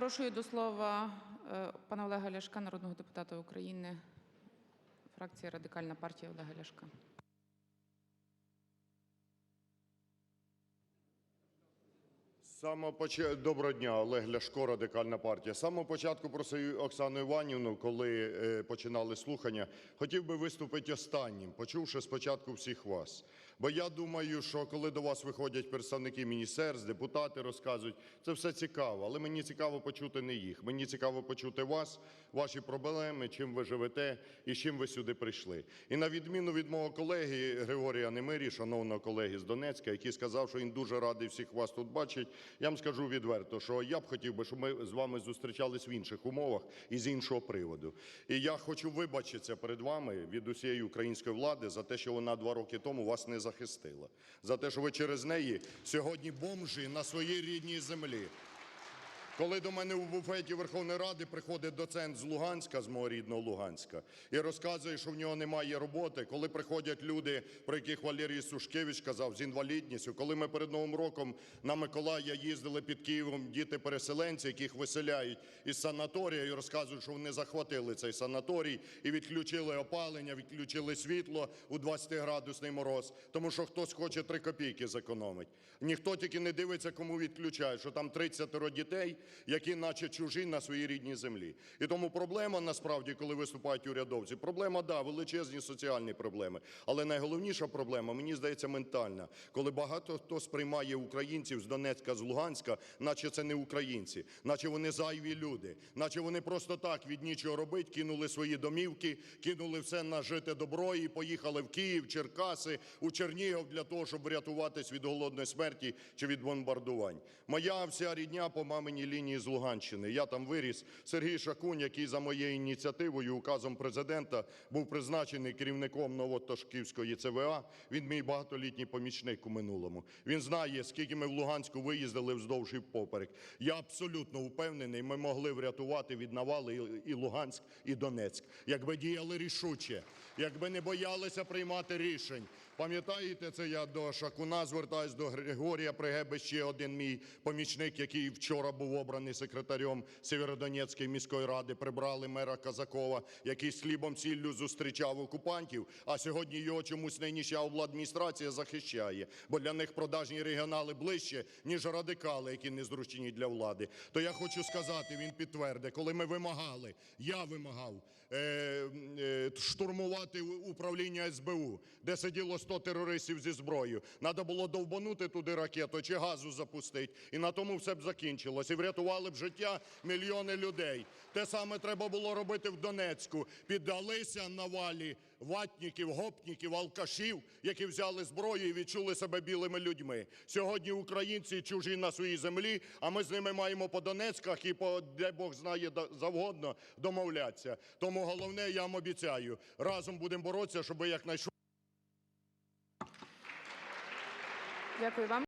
Запрошую до слова е, пана Олега Ляшка, народного депутата України, фракція Радикальна партія Олега Ляшка. Доброго дня, Олег Ляшко, Радикальна партія. З самого початку просив Оксану Іванівну, коли е, починали слухання, хотів би виступити останнім, почувши спочатку всіх вас. Бо я думаю, що коли до вас виходять представники міністерств, депутати розказують, це все цікаво, але мені цікаво почути не їх. Мені цікаво почути вас, ваші проблеми, чим ви живете і чим ви сюди прийшли. І на відміну від мого колеги Григорія Немирі, шановного колеги з Донецька, який сказав, що він дуже радий всіх вас тут бачить, я вам скажу відверто, що я б хотів би, щоб ми з вами зустрічались в інших умовах і з іншого приводу. І я хочу вибачитися перед вами від усієї української влади за те, що вона два роки тому вас не захистила, за те, що ви через неї сьогодні бомжі на своїй рідній землі. Коли до мене у буфеті Верховної Ради приходить доцент з Луганська, з мого рідного Луганська, і розказує, що в нього немає роботи, коли приходять люди, про яких Валерій Сушкевич казав, з інвалідністю, коли ми перед Новим роком на Миколая їздили під Києвом діти-переселенці, яких виселяють із санаторія, і розказують, що вони захватили цей санаторій і відключили опалення, відключили світло у 20-градусний мороз, тому що хтось хоче 3 копійки зекономити. Ніхто тільки не дивиться, кому відключають, що там 30 дітей, які наче чужі на своїй рідній землі. І тому проблема насправді, коли виступають урядовці, проблема, да, величезні соціальні проблеми. Але найголовніша проблема, мені здається, ментальна, коли багато хто сприймає українців з Донецька, з Луганська, наче це не українці, наче вони зайві люди, наче вони просто так від нічого робить, кинули свої домівки, кинули все на жите добро і поїхали в Київ, Черкаси, у Чернігів для того, щоб врятуватись від голодної смерті чи від бомбардувань. Моя вся рідня по маминій лінії з Луганщини. Я там виріс. Сергій Шакунь, який за моєю ініціативою, указом президента, був призначений керівником Новотошківської ЦВА. Він мій багатолітній помічник у минулому. Він знає, скільки ми в Луганську виїздили вздовж і впоперек. Я абсолютно впевнений, ми могли врятувати від навали і Луганськ, і Донецьк, якби діяли рішуче, якби не боялися приймати рішень. Пам'ятаєте, це я до Шакуна звертаюсь до Григорія Пригеби, ще один мій помічник, який вчора був обраний секретарем Сєвєродонецької міської ради. Прибрали мера Казакова, який з хлібом сіллю зустрічав окупантів, а сьогодні його чомусь нинішня обладміністрація захищає, бо для них продажні регіонали ближче, ніж радикали, які незручні для влади. То я хочу сказати, він підтвердить, коли ми вимагали, я вимагав е, е, штурмувати управління СБУ, де сиділо 100 терористів зі зброєю. Надо було довбанути туди ракету чи газу запустити. І на тому все б закінчилось. І врятували б життя мільйони людей. Те саме треба було робити в Донецьку. Піддалися навалі ватників, гопників, алкашів, які взяли зброю і відчули себе білими людьми. Сьогодні українці чужі на своїй землі, а ми з ними маємо по Донецьках і по де Бог знає завгодно домовлятися. Тому головне, я вам обіцяю, разом будемо боротися, щоб якнайшвидше Дякую вам.